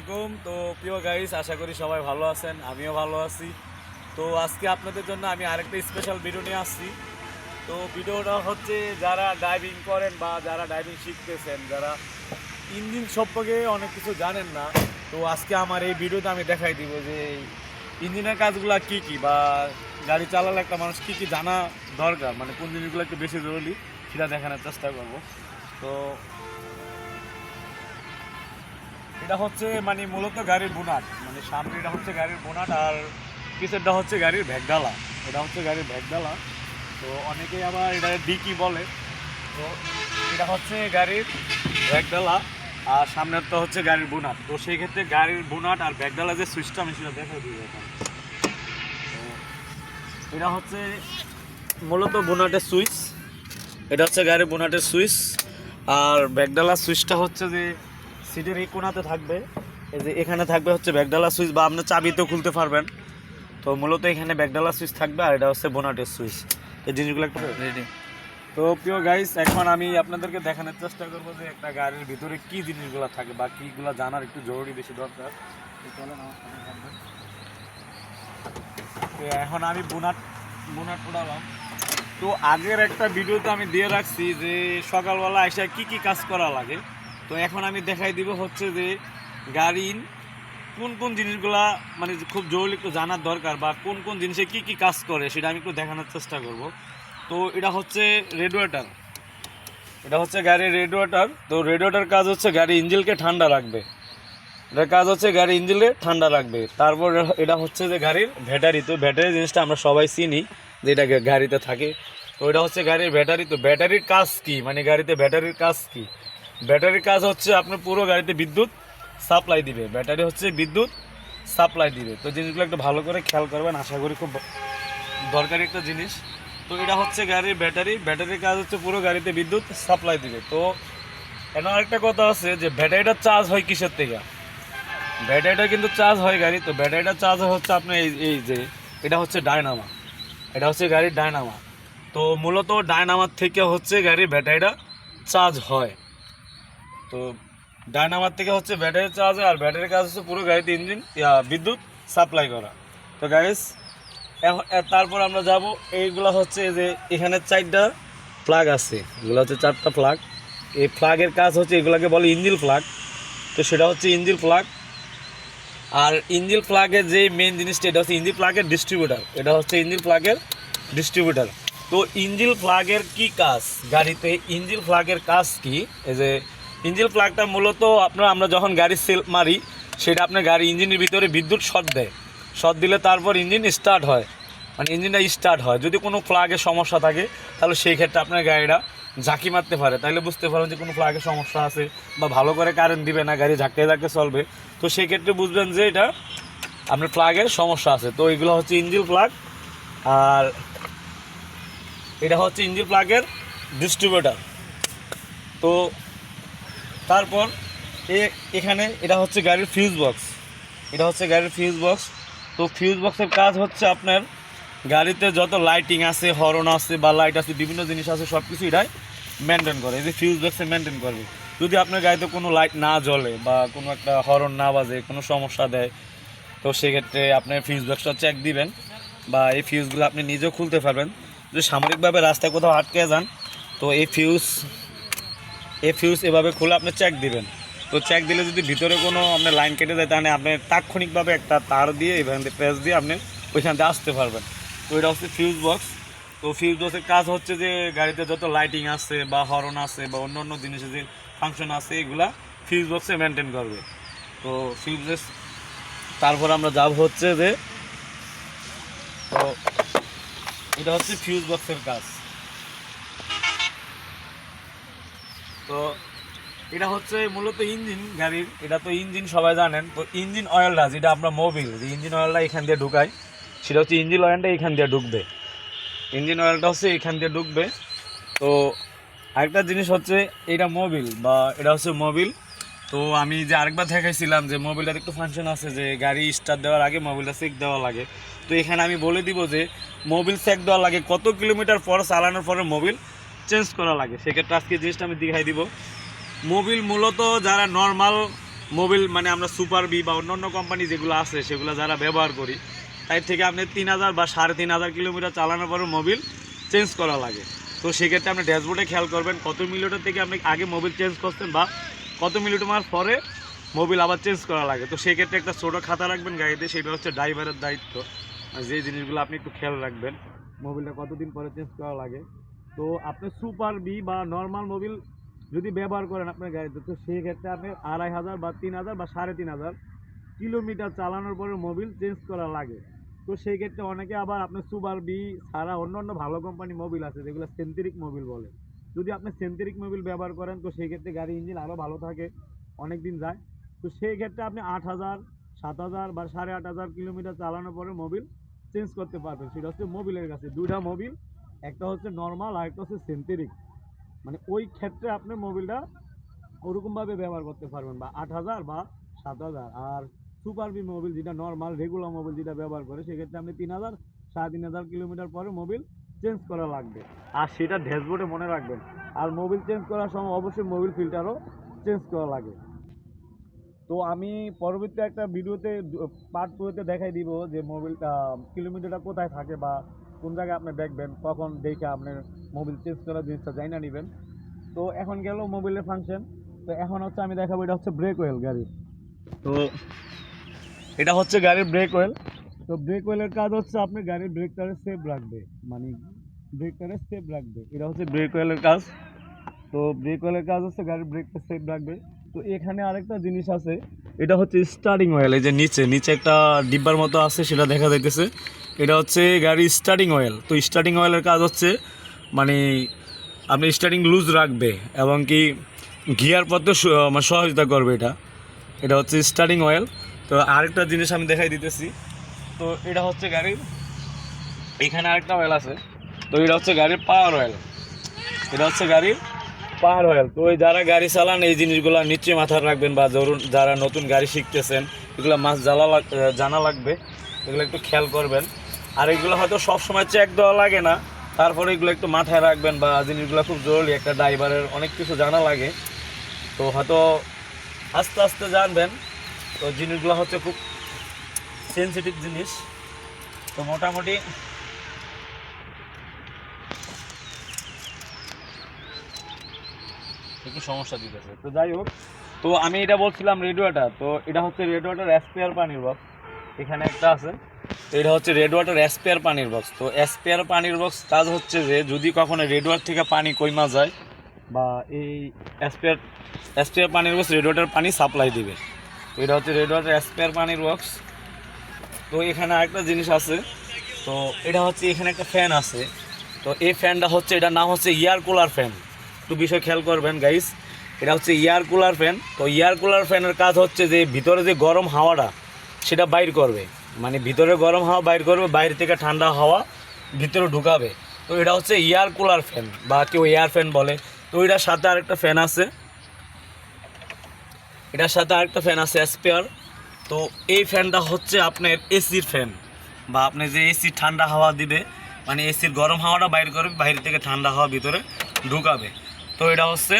আলাইকুম। তো প্রিয় গাইস আশা করি সবাই ভালো আছেন, আমিও ভালো আছি। তো আজকে আপনাদের জন্য আমি আরেকটা স্পেশাল ভিডিও নিয়ে আসছি। তো ভিডিওটা হচ্ছে যারা ড্রাইভিং করেন বা যারা ড্রাইভিং শিখতেছেন, যারা ইঞ্জিন সম্পর্কে অনেক কিছু জানেন না, তো আজকে আমার এই ভিডিওতে আমি দেখাই দিব যে ইঞ্জিনের কাজগুলো কি কি বা গাড়ি চালালে একটা মানুষ কি কি জানা দরকার মানে কোন জিনিসগুলো একটু বেশি জরুরি, সেটা দেখানোর চেষ্টা করব। তো এটা হচ্ছে মানে মূলত গাড়ির বোনাট। মানে সামনে এটা হচ্ছে গাড়ির বোনাট আর পিছেরটা হচ্ছে গাড়ির ভ্যাগডালা এটা হচ্ছে গাড়ির ভ্যাগডালা তো অনেকেই আবার এটা ডিকি বলে। তো এটা হচ্ছে গাড়ির ভ্যাগডালা আর সামনেরটা হচ্ছে গাড়ির বোনাট। তো সেই ক্ষেত্রে গাড়ির বোনাট আর ভ্যাগডালা যে সুইচটা, আমি সেটা দেখা দিই তো এটা হচ্ছে মূলত বোনাটের সুইচ। এটা হচ্ছে গাড়ির বোনাটের সুইচ। আর ব্যাগডালার সুইচটা হচ্ছে যে সিটের এই কোনাতে থাকবে। এই যে এখানে থাকবে হচ্ছে ব্যাগডালা সুইচ বা আপনি চাবিতেও খুলতে পারবেন। তো মূলত এখানে ব্যাগডালা সুইচ থাকবে আর এটা হচ্ছে বোনাটের সুইচ। এই জিনিসগুলো একটু রেডি তো প্রিয় গাইস এখন আমি আপনাদেরকে দেখানোর চেষ্টা করব যে একটা গাড়ির ভিতরে কি জিনিসগুলো থাকে বা কীগুলো জানার একটু জরুরি বেশি দরকার। তো। তো এখন আমি বোনাট বোনাট উড়ালাম। তো আগের একটা ভিডিওতে আমি দিয়ে রাখছি যে সকালবেলা এসে কি কি কাজ করা লাগে। তো এখন আমি দেখাই দিব হচ্ছে যে গাড়ির কোন কোন জিনিসগুলা মানে খুব জরুরি একটু জানার দরকার বা কোন কোন জিনিসে কি কি কাজ করে সেটা আমি একটু দেখানোর চেষ্টা করব। তো এটা হচ্ছে রেডিওয়েটার এটা হচ্ছে গাড়ির রেডিওয়েটার তো রেডিওয়েটার কাজ হচ্ছে গাড়ি ইঞ্জিলকে ঠান্ডা রাখবে। এটার কাজ হচ্ছে গাড়ি ইঞ্জিলে ঠান্ডা রাখবে। তারপর এটা হচ্ছে যে গাড়ির ব্যাটারি। তো ব্যাটারি জিনিসটা আমরা সবাই চিনি যে এটা গাড়িতে থাকে। তো এটা হচ্ছে গাড়ির ব্যাটারি। তো ব্যাটারির কাজ কি? মানে গাড়িতে ব্যাটারির কাজ কি? ব্যাটারির কাজ হচ্ছে আপনি পুরো গাড়িতে বিদ্যুৎ সাপ্লাই দিবে। ব্যাটারি হচ্ছে বিদ্যুৎ সাপ্লাই দিবে। তো জিনিসগুলো একটু ভালো করে খেয়াল করবেন, আশা করি খুব দরকারি একটা জিনিস। তো এটা হচ্ছে গাড়ির ব্যাটারি। ব্যাটারির কাজ হচ্ছে পুরো গাড়িতে বিদ্যুৎ সাপ্লাই দিবে। তো এখন আরেকটা কথা আছে যে, ব্যাটারিটা চার্জ হয় কিসের থেকে? ব্যাটারিটা কিন্তু চার্জ হয় গাড়ি। তো ব্যাটারিটা চার্জ হচ্ছে আপনার এই এই যে, এটা হচ্ছে ডায়নামা। এটা হচ্ছে গাড়ির ডায়নামা। তো মূলত ডায়নামার থেকে হচ্ছে গাড়ির ব্যাটারিটা চার্জ হয়। তো ডায়নামার থেকে হচ্ছে ব্যাটারি চার্জ আর ব্যাটারির কাজ হচ্ছে পুরো গাড়িতে ইঞ্জিন বিদ্যুৎ সাপ্লাই করা। তো গাইস তারপর আমরা যাব, এইগুলা হচ্ছে যে এখানে চারটা প্লাগ আছে। এগুলো হচ্ছে চারটা প্লাগ এই প্লাগের কাজ হচ্ছে এগুলোকে বলে ইঞ্জিল প্লাগ তো সেটা হচ্ছে ইঞ্জিল প্লাগ আর ইঞ্জিল প্লাগের যে মেন জিনিসটা, এটা হচ্ছে ইঞ্জিল প্লাগের ডিস্ট্রিবিউটার এটা হচ্ছে ইঞ্জিল প্লাগের ডিস্ট্রিবিউটার তো ইঞ্জিল প্লাগের কি কাজ? গাড়িতে ইঞ্জিল প্লাগের কাজ কি? এই যে ইঞ্জিল প্লাগটা মূলত আপনার, আমরা যখন গাড়ি সেল মারি, সেটা আপনার গাড়ি ইঞ্জিনের ভিতরে বিদ্যুৎ শর্ট দেয়। শর্ট দিলে তারপর ইঞ্জিন স্টার্ট হয়। মানে ইঞ্জিনটা স্টার্ট হয়। যদি কোনো প্লাগের সমস্যা থাকে, তাহলে সেই ক্ষেত্রে আপনার গাড়িটা ঝাঁকি মারতে পারে। তাহলে বুঝতে পারেন যে কোনো প্লাগের সমস্যা আছে বা ভালো করে কারেন্ট দিবে না, গাড়ি ঝাঁকে ঝাঁকে চলবে। তো সেই ক্ষেত্রে বুঝবেন যে এটা আপনার প্লাগের সমস্যা আছে। তো এগুলো হচ্ছে ইঞ্জিন প্লাগ আর এটা হচ্ছে ইঞ্জিন প্লাগের ডিস্ট্রিবিউটার তো তারপর এখানে এটা হচ্ছে গাড়ির ফিউজ বক্স এটা হচ্ছে গাড়ির ফিউজ বক্স তো ফিউজ বক্সের কাজ হচ্ছে আপনার গাড়িতে যত লাইটিং আছে হর্ন আছে বা লাইট আছে, বিভিন্ন জিনিস আছে সব কিছু এটাই মেনটেন করে। এই যে ফিউজ বক্সে মেনটেন করবে। যদি আপনার গাড়িতে কোনো লাইট না জ্বলে বা কোনো একটা হর্ন না বাজে, কোনো সমস্যা দেয়, তো সেক্ষেত্রে আপনি ফিউজ বক্সটা চেক দিবেন বা এই ফিউজগুলো আপনি নিজেও খুলতে পারবেন। যদি সামরিকভাবে রাস্তায় কোথাও আটকে যান, তো এই ফিউজ এই ফিউজ এভাবে খুলে আপনি চেক দিবেন। তো চেক দিলে যদি ভিতরে কোনো আপনার লাইন কেটে যায়, তাহলে আপনি তাৎক্ষণিকভাবে একটা তার দিয়ে এখান থেকে প্রেস দিয়ে আপনি ওইখান থেকে আসতে পারবেন। তো এটা হচ্ছে ফিউজ বক্স তো ফিউজ বক্সের কাজ হচ্ছে যে, গাড়িতে যত লাইটিং আছে বা হর্ন আছে বা অন্য অন্য জিনিসের যে ফাংশন আছে, এগুলা ফিউজ বক্সে মেনটেন করবে। তো ফিউজেস তারপর আমরা যাব হচ্ছে যে, তো এটা হচ্ছে ফিউজ বক্সের কাজ। তো এটা হচ্ছে মূলত ইঞ্জিন গাড়ির, এটা তো ইঞ্জিন সবাই জানেন। তো ইঞ্জিন অয়েলটা, যেটা আমরা মোবিল, যে ইঞ্জিন অয়েলটা এখান দিয়ে ঢুকাই, সেটা হচ্ছে ইঞ্জিন অয়েলটা এখান দিয়ে ঢুকবে। ইঞ্জিন অয়েলটা হচ্ছে এখান দিয়ে ঢুকবে। তো আরেকটা জিনিস হচ্ছে, এটা মোবিল বা এটা হচ্ছে মোবিল। তো আমি যে আরেকবার দেখাইছিলাম যে মোবিলটার একটু ফাংশন আছে, যে গাড়ি স্টার্ট দেওয়ার আগে মোবিলটা চেক দেওয়া লাগে। তো এখানে আমি বলে দিব যে, মোবিল চেক দেওয়া লাগে কত কিলোমিটার পর চালানোর পরে মোবিল চেঞ্জ করা লাগে। সেক্ষেত্রে আজকে জিনিসটা আমি দেখাই দিব। মোবিল মূলত যারা নর্মাল মোবিল মানে আমরা সুপার বি বা অন্যান্য কোম্পানি যেগুলো আছে, সেগুলো যারা ব্যবহার করি, তাই থেকে আপনি তিন হাজার বা সাড়ে তিন হাজার কিলোমিটার চালানোর পরে মোবিল চেঞ্জ করা লাগে। তো সেক্ষেত্রে আপনি ড্যাশবোর্ডে খেয়াল করবেন কত মিলিমিটার থেকে আপনি আগে মোবিল চেঞ্জ করছেন বা কত মিলিমিটার পরে মোবিল আবার চেঞ্জ করা লাগে। তো সেক্ষেত্রে একটা ছোটো খাতা রাখবেন গাড়িতে, সেটা হচ্ছে ড্রাইভারের দায়িত্ব। যে জিনিসগুলো আপনি একটু খেয়াল রাখবেন, মোবিলটা কতদিন পরে চেঞ্জ করা লাগে। তো আপনি সুপার বি বা নর্মাল মোবিল যদি ব্যবহার করেন আপনার গাড়িতে, তো সেই ক্ষেত্রে আপনি আড়াই হাজার বা তিন হাজার বা সাড়ে তিন হাজার কিলোমিটার চালানোর পরে মোবিল চেঞ্জ করা লাগে। তো সেই ক্ষেত্রে অনেকে আবার আপনার সুপার বি ছাড়া অন্য অন্য ভালো কোম্পানি মোবিল আছে, যেগুলো সেন্থেটিক মোবিল বলে। যদি আপনি সেন্থেটিক মোবিল ব্যবহার করেন, তো সেই ক্ষেত্রে গাড়ি ইঞ্জিন আরও ভালো থাকে অনেক দিন যায়। তো সেই ক্ষেত্রে আপনি আট হাজার, সাত হাজার বা সাড়ে আট হাজার কিলোমিটার চালানোর পরে মোবিল চেঞ্জ করতে পারবেন। সেটা হচ্ছে মোবিলের কাছে। দুটা মোবিল একটা হচ্ছে নর্মাল আর একটা হচ্ছে সেন্থেটিক মানে ওই ক্ষেত্রে আপনি মোবিলটা ওরকমভাবে ব্যবহার করতে পারবেন বা আট হাজার বা সাত হাজার। আর সুপার বি মোবিল যেটা নর্মাল রেগুলার মোবিল যেটা ব্যবহার করে, সেক্ষেত্রে আপনি তিন হাজার, সাড়ে তিন হাজার কিলোমিটার পরে মোবিল চেঞ্জ করা লাগবে। আর সেটা ড্যাশবোর্ডে মনে রাখবেন। আর মোবিল চেঞ্জ করার সময় অবশ্যই মোবিল ফিল্টারও চেঞ্জ করা লাগে। তো আমি পরবর্তী একটা ভিডিওতে পার্ট টুতে দেখাই দিব যে মোবিলটা কিলোমিটারটা কোথায় থাকে বা কোন জায়গায় আপনি দেখবেন, কখন দেখে আপনার মোবিল চেঞ্জ করার জিনিসটা যাই না নেবেন। তো এখন গেল মোবিলের ফাংশন তো এখন হচ্ছে আমি দেখাবো এটা হচ্ছে ব্রেক ওয়েল গাড়ির। তো এটা হচ্ছে গাড়ির ব্রেক ওয়েল তো ব্রেক ওয়েলের কাজ হচ্ছে আপনি গাড়ির ব্রেকটারে সেফ রাখবে মানে ব্রেকটারে সেফ রাখবে। এটা হচ্ছে ব্রেক ওয়েলের কাজ। তো ব্রেক ওয়েলের কাজ হচ্ছে গাড়ির ব্রেকটা সেফ রাখবে। তো এখানে আরেকটা জিনিস আছে এটা হচ্ছে স্টার্টিং অয়েল এই যে নিচে নিচে একটা ডিব্বার মতো আছে, সেটা দেখা যাইতেছে। এটা হচ্ছে গাড়ির স্টার্টিং অয়েল তো স্টার্টিং অয়েলের কাজ হচ্ছে মানে আপনি স্টার্টিং লুজ রাখবে এবং কি গিয়ার পথে মানে সহযোগিতা করবে এটা। এটা হচ্ছে স্টার্টিং অয়েল তো আরেকটা জিনিস আমি দেখাই দিতেছি। তো এটা হচ্ছে গাড়ির, এখানে আরেকটা অয়েল আছে। তো এটা হচ্ছে গাড়ির পাওয়ার অয়েল এটা হচ্ছে গাড়ির পাওয়ার অয়েল তো ওই যারা গাড়ি চালান, এই জিনিসগুলো নিশ্চয়ই মাথায় রাখবেন বা ধরুন যারা নতুন গাড়ি শিখতেছেন, এগুলো মাছ জ্বালা জানা লাগবে, এগুলো একটু খেয়াল করবেন। আর এগুলো হয়তো সব সময় চেক দেওয়া লাগে না, তারপরে এগুলো একটু মাথায় রাখবেন বা জিনিসগুলো খুব জরুরি, একটা ড্রাইভারের অনেক কিছু জানা লাগে। তো হয়তো আস্তে আস্তে জানবেন, তো জিনিসগুলো হচ্ছে খুব সেন্সিটিভ জিনিস। তো মোটামুটি একটু সমস্যা দিতেছে? তো যাই হোক, তো আমি এটা বলছিলাম রেড ওয়াটার তো এটা হচ্ছে রেড ওয়াটার অ্যাসপেয়ার পানির বক্স এখানে একটা আছে, এটা হচ্ছে রেড ওয়াটার অ্যাসপেয়ার পানির বক্স তো অ্যাসপেয়ার পানির বক্স কাজ হচ্ছে যে, যদি কখনো রেড ওয়াটার থেকে পানি কইমা যায়, বা এই অ্যাসপেয়ার অ্যাসপেয়ার পানির বক্স রেড ওয়াটার পানি সাপ্লাই দিবে। তো এটা হচ্ছে রেড ওয়াটার অ্যাসপেয়ার পানির বক্স তো এখানে আরেকটা জিনিস আছে, তো এটা হচ্ছে এখানে একটা ফ্যান আছে। তো এই ফ্যানটা হচ্ছে, এটার নাম হচ্ছে ইয়ার কুলার ফ্যান একটু বিষয় খেয়াল করবেন গাইস এটা হচ্ছে ইয়ার কুলার ফ্যান তো ইয়ার কুলার ফ্যানের কাজ হচ্ছে যে, ভিতরে যে গরম হাওয়াটা, সেটা বাইর করবে। মানে ভিতরে গরম হাওয়া বাইর করবে, বাইরে থেকে ঠান্ডা হাওয়া ভিতরে ঢুকাবে। তো এটা হচ্ছে ইয়ার কুলার ফ্যান বা কেউ এয়ার ফ্যান বলে। তো এটার সাথে আরেকটা ফ্যান আছে। এটার সাথে আরেকটা ফ্যান আছে স্পেয়ার তো এই ফ্যানটা হচ্ছে আপনার এসির ফ্যান বা আপনি যে এসি ঠান্ডা হাওয়া দিবে মানে এসির গরম হাওয়াটা বাইর করবে, বাইরে থেকে ঠান্ডা হাওয়া ভিতরে ঢুকাবে। তো এটা হচ্ছে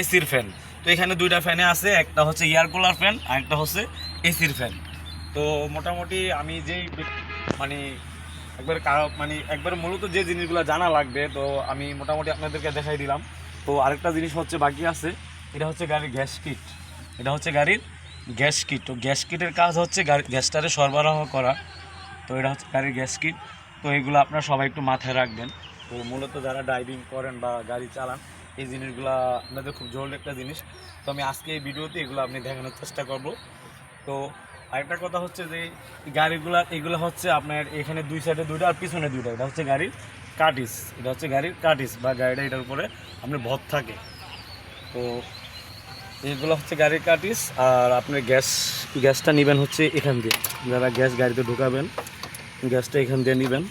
এসির ফ্যান। তো এখানে দুইটা ফ্যানে আছে, একটা হচ্ছে এয়ার কুলার ফ্যান, আর একটা হচ্ছে এসির ফ্যান। তো মোটামুটি আমি যেই মানে একবার মানে একবার মূলত যে জিনিসগুলো জানা লাগবে, তো আমি মোটামুটি আপনাদেরকে দেখাই দিলাম। তো আরেকটা জিনিস হচ্ছে বাকি আছে, এটা হচ্ছে গাড়ির গ্যাস কিট। এটা হচ্ছে গাড়ির গ্যাস কিট। তো গ্যাস কিটের কাজ হচ্ছে গাড়ি গ্যাসটারে সরবরাহ করা। তো এটা হচ্ছে গাড়ির গ্যাস কিট। তো এগুলো আপনারা সবাই একটু মাথায় রাখবেন। তো মূলত যারা ড্রাইভিং করেন বা গাড়ি চালান এই জিনিসগুলো আপনাদের খুব জরুরি একটা জিনিস। তো আমি আজকে এই ভিডিওতে এগুলো আপনি দেখানোর চেষ্টা করব। তো আরেকটা কথা হচ্ছে যে, গাড়িগুলো, এগুলো হচ্ছে আপনার এখানে দুই সাইডে দুইটা আর পিছনে দুইটা। এটা হচ্ছে গাড়ির কাটিস, এটা হচ্ছে গাড়ির কাটিস বা গাড়িটা এটার উপরে আপনার ভর থাকে। তো এগুলো হচ্ছে গাড়ির কাটিস আর আপনার গ্যাস, গ্যাসটা নেবেন হচ্ছে এখান দিয়ে। যারা গ্যাস গাড়িতে ঢুকাবেন, গ্যাসটা এখান দিয়ে নেবেন।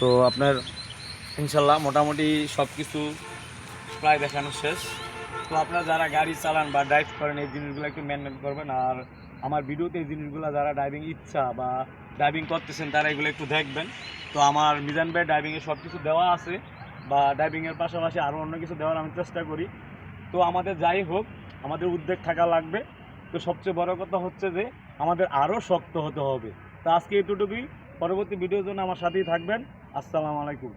তো আপনার ইনশাল্লাহ মোটামুটি সব কিছু প্রায় দেখানো শেষ। তো আপনারা যারা গাড়ি চালান বা ড্রাইভ করেন, এই জিনিসগুলো একটু মেনটেন করবেন। আর আমার ভিডিওতে এই জিনিসগুলো যারা ড্রাইভিং ইচ্ছা বা ড্রাইভিং করতেছেন, তারা এগুলো একটু দেখবেন। তো আমার মিজান ভাই ড্রাইভিংয়ে সব কিছু দেওয়া আছে বা ড্রাইভিংয়ের পাশাপাশি আরও অন্য কিছু দেওয়ার আমি চেষ্টা করি। তো আমাদের যাই হোক, আমাদের উদ্যোগ থাকা লাগবে। তো সবচেয়ে বড় কথা হচ্ছে যে, আমাদের আরও শক্ত হতে হবে। তো আজকে এতটুকুই। পরবর্তী ভিডিওর জন্য আমার সাথেই থাকবেন। আসসালামু আলাইকুম।